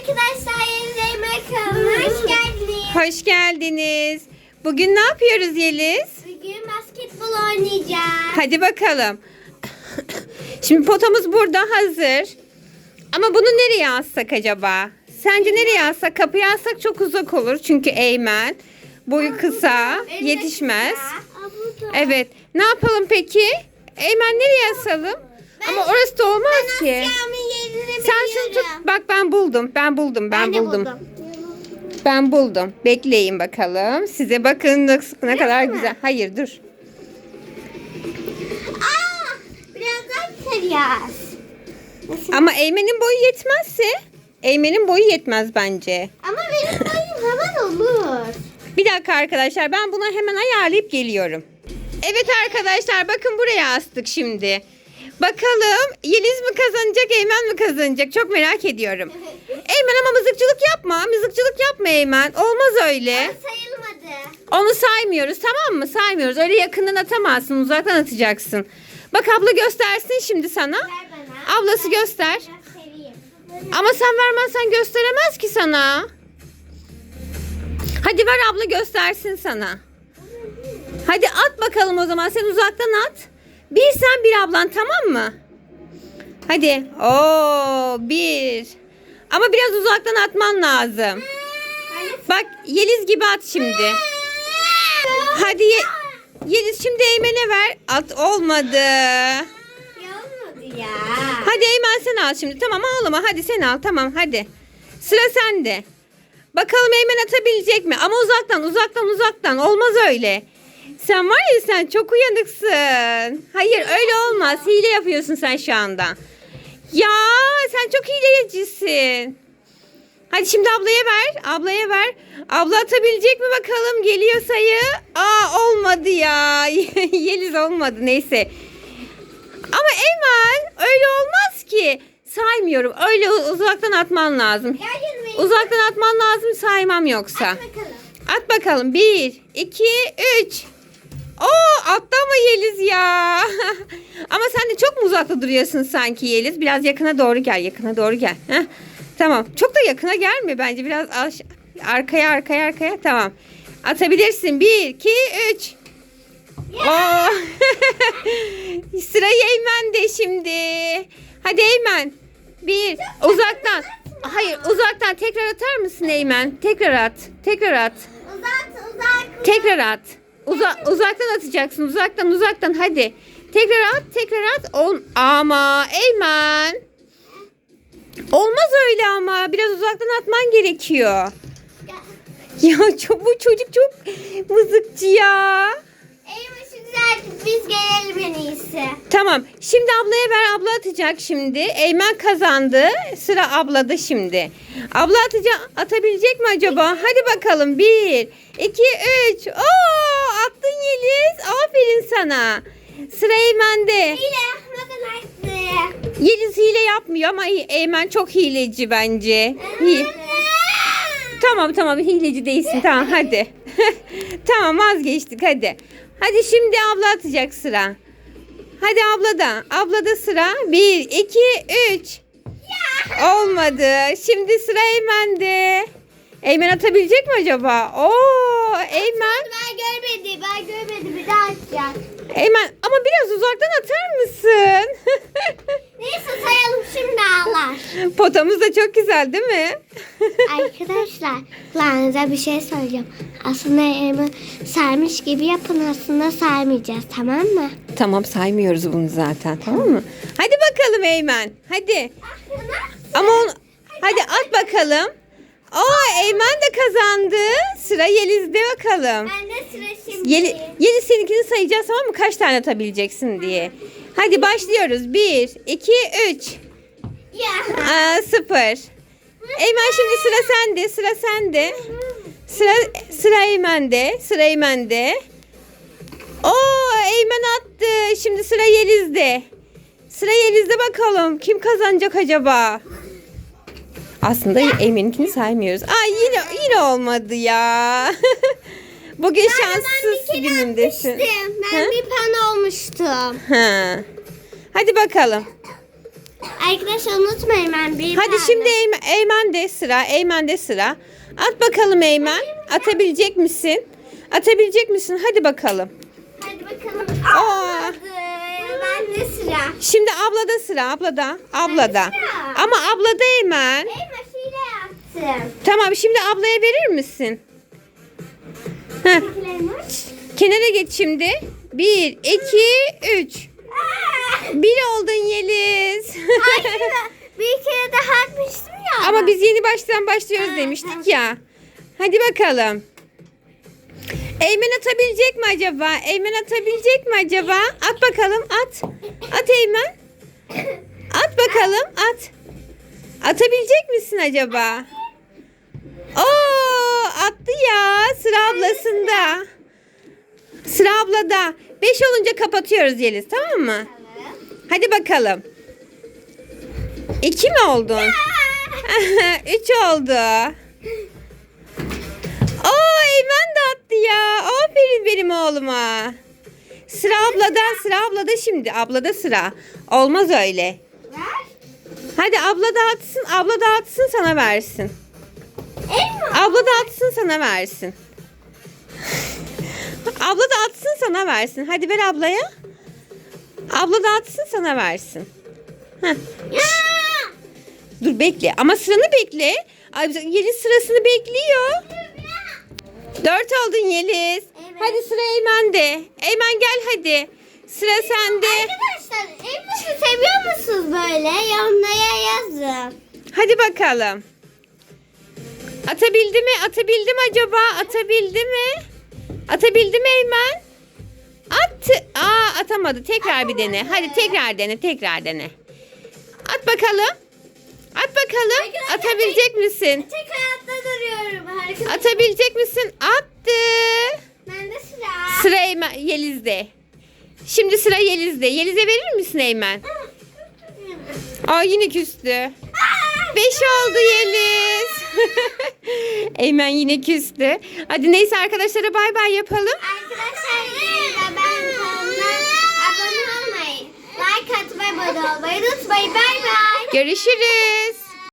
arkadaşlar kanalıma hoş geldiniz. Hoş geldiniz. Bugün ne yapıyoruz Yeliz? Bugün basketbol oynayacağız. Hadi bakalım. Şimdi potamız burada hazır. Ama bunu nereye assak acaba? Sence nereye assak? Kapıya assak çok uzak olur. Çünkü Eymen. Boyu kısa. Yetişmez. Evet. Ne yapalım peki? Eymen nereye asalım? Ama orası da olmaz Ben ki. Yerini Sen şunu tut. Bak ben buldum. Ben buldum. Ben, de buldum. Ben buldum. Bekleyin bakalım. Size bakın nasıl- ne kadar mı? güzel. Hayır dur. Aa, birazdan. Nasıl? Ama Eymen'in boyu yetmezse Eymen'in boyu yetmez bence. Ama benim boyum hemen olur. Bir dakika arkadaşlar ben bunu hemen ayarlayıp geliyorum. Evet arkadaşlar bakın buraya astık şimdi. Bakalım Yeliz mi kazanacak Eymen mi kazanacak çok merak ediyorum. Eymen ama mızıkçılık yapma. Mızıkçılık yapma Eymen. Olmaz öyle. Sayılmadı. Onu saymıyoruz tamam mı? Saymıyoruz. Öyle yakından atamazsın. Uzaktan atacaksın. Bak abla göstersin şimdi sana. Ver bana. Ablası göster. Ama sen vermezsen gösteremez ki sana. Hadi ver abla göstersin sana. Hadi at bakalım o zaman. Sen uzaktan at. Bir sen bir ablan tamam mı? Hadi. Oo bir. Ama biraz uzaktan atman lazım. Bak Yeliz gibi at şimdi. Hadi Ye- Yeliz şimdi Eymen'e ver. At olmadı. Ya. Hadi Eymen sen al şimdi. Tamam ağlama. Hadi sen al. Tamam hadi. Sıra sende. Bakalım Eymen atabilecek mi? Ama uzaktan uzaktan uzaktan. Olmaz öyle. Sen var ya sen çok uyanıksın. Hayır öyle olmaz. Hile yapıyorsun sen şu anda. Ya sen çok hilecisin. Hadi şimdi ablaya ver. Ablaya ver. Abla atabilecek mi bakalım? Geliyor sayı. Aa olmadı ya. Yeliz olmadı. Neyse. Ama Eymen öyle olmaz ki. Saymıyorum. Öyle uzaktan atman lazım. Uzaktan atman lazım saymam yoksa. At bakalım. At bakalım. Bir, iki, üç. Oo attı ama Yeliz ya. ama sen de çok mu uzakta duruyorsun sanki Yeliz? Biraz yakına doğru gel. Yakına doğru gel. Heh. Tamam. Çok da yakına gelme bence. Biraz aş- arkaya arkaya arkaya. Tamam. Atabilirsin. Bir, iki, üç. Oo. Sırayı Eymen'de şimdi. Hadi Eymen. Bir. Uzaktan. Hayır uzaktan tekrar atar mısın Eymen? Tekrar at. Tekrar at. Uzat uzak. Tekrar at. Uza uzaktan atacaksın. Uzaktan uzaktan hadi. Tekrar at. Tekrar at. Ol ama Eymen. Olmaz öyle ama. Biraz uzaktan atman gerekiyor. Ya çok, bu çocuk çok mızıkçı ya. Şu güzel biz gelelim en iyisi. Tamam. Şimdi ablaya ver. Abla atacak şimdi. Eymen kazandı. Sıra ablada şimdi. Abla atacak, atabilecek mi acaba? Hadi bakalım. Bir, iki, üç. Oo, attın Yeliz. Aferin sana. Sıra Eymen'de. Hile. Yeliz hile yapmıyor ama Eymen çok hileci bence. Hi- Tamam tamam hileci değilsin tamam hadi. tamam vazgeçtik hadi. Hadi şimdi abla atacak sıra. Hadi ablada. Ablada sıra. Bir, iki, üç. Olmadı. Şimdi sıra Eymen'de. Eymen atabilecek mi acaba? Oo, Eymen. Ben görmedim ben görmedim bir daha atacak. Eymen ama biraz uzaktan atar mısın? Neyse sayalım şimdi ağlar. Potamız da çok güzel değil mi? Arkadaşlar kulağınıza bir şey söyleyeceğim. Aslında elimi sarmış gibi yapın aslında sarmayacağız tamam mı? Tamam saymıyoruz bunu zaten tamam mı? Hadi bakalım Eymen. Hadi. Ama on, hadi at bakalım. Aa Eymen de kazandı. Sıra Yeliz'de bakalım. De sıra şimdi. Yeli, Yeliz seninkini sayacağız tamam mı? Kaç tane atabileceksin diye. Hadi başlıyoruz. Bir, iki, üç. Ya. Aa, sıfır. Eymen şimdi sıra sende. Sıra sende. Sıra, sıra Eymen'de. Sıra Eymen'de. Oo Eymen attı. Şimdi sıra Yeliz'de. Sıra Yeliz'de bakalım. Kim kazanacak acaba? Aslında Eymen'inkini saymıyoruz. Aa yine yine olmadı ya. Bugün şanssız günündesin. Ben Ha? bir pan olmuştum. Ha. Hadi bakalım. Arkadaşlar unutmayın ben bir Hadi şimdi Eymen, Eymen'de sıra. Eymen'de sıra. At bakalım Eymen. Atabilecek misin? Atabilecek misin? Hadi bakalım. Hadi bakalım. Aa. Ben de sıra. Şimdi ablada sıra. Ablada. Ablada. Ama ablada Eymen. Elma Tamam şimdi ablaya verir misin? Heh. Kenara geç şimdi. Bir, iki, üç. Bir oldun Yeliz. bir kere daha atmıştım ya. Ama biz yeni baştan başlıyoruz demiştik ya. Hadi bakalım. Eymen atabilecek mi acaba? Eymen atabilecek mi acaba? At bakalım at. At Eymen. At bakalım at. Atabilecek misin acaba? Oo attı ya. Sıra ablasında. Sıra ablada. Beş olunca kapatıyoruz Yeliz tamam mı? Hadi bakalım. İki mi oldun? Üç oldu. Oo Eymen de attı ya. Aferin benim oğluma. Sıra ablada, sıra ablada şimdi. Ablada sıra. Olmaz öyle. Ver. Hadi abla dağıtsın, abla dağıtsın sana versin. Elma. Abla dağıtsın sana versin. abla dağıtsın sana versin. Hadi ver ablaya. Abla dağıtsın sana versin. Heh. Dur bekle ama sıranı bekle. Ay, Yeliz sırasını bekliyor. Dört oldun Yeliz. Evet. Hadi sıra Eymen'de. Eymen gel hadi. Sıra sende. Arkadaşlar elması seviyor musunuz böyle? Yorumlara yazın. Hadi bakalım. Atabildi mi? Atabildi mi acaba? Atabildi mi? Atabildi mi Eymen? Attı. Aa atamadı. Tekrar bir dene. Hadi tekrar dene. Tekrar dene. At bakalım. At bakalım. Arkadaşlar, Atabilecek misin? Tek hayatta duruyorum. Harika. Atabilecek misin? Attı. Ben de sıra. Sıra Eymen, Yeliz'de. Şimdi sıra Yeliz'de. Yeliz'e verir misin Eymen? Aa yine küstü. Beş oldu Yeliz. Eymen yine küstü. Hadi neyse arkadaşlara bay bay yapalım. Arkadaşlar yine ben kanalıma abone olmayı, like atmayı, abone olmayı unutmayın. Bay bay. Görüşürüz.